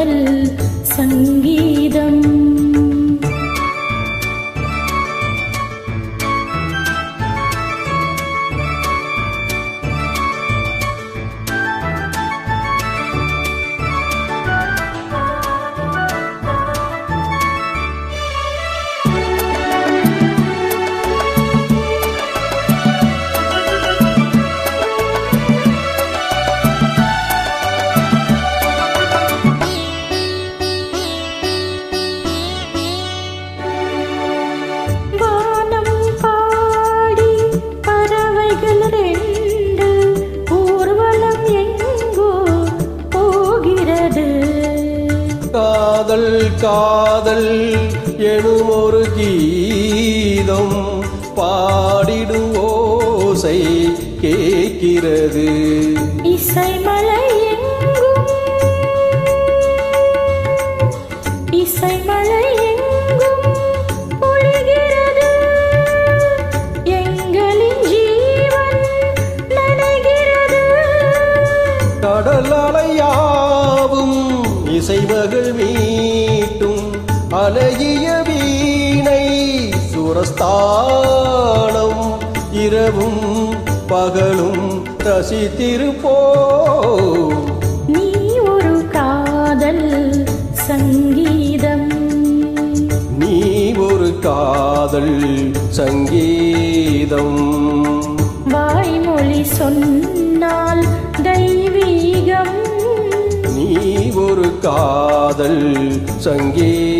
முதல் சங்கீ காதல் காதல் எனும் ஒரு கீதம் பாடிடும் ஓசை கேட்கிறது. இசைமலை எங்களின் ஜீவன் நனைகிறது கடல் அலையாவும் இசைமகள் மீட்டும் அழகிய வீணை சுரஸ்தானம். இரவும் பகலும் ரசித்திருப்போ நீ ஒரு காதல் சங்கீதம். நீ ஒரு காதல் சங்கீதம். வாய்மொழி சொன்னால் தெய்வீகம். நீ ஒரு காதல் சங்கீதம்.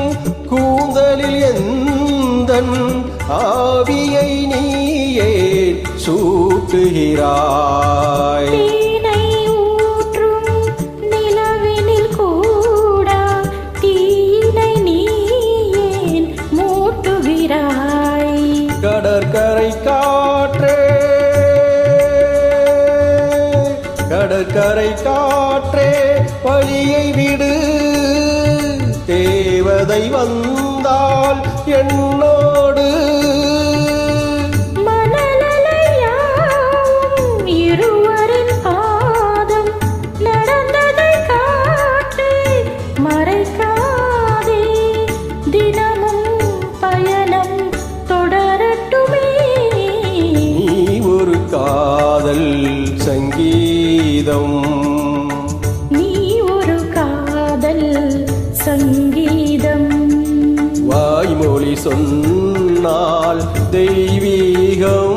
எந்தன் ஆவியை நீயே சூட்டுகிறாய். கடற்கரை காற்றே கடற்கரை காற்றே வழியை விடு. தேவதை வந்தால் என்னோடு மணலலையாவும் இருவரின் சங்கீதம். வாய்மொழி சொன்னால் தெய்வீகம்.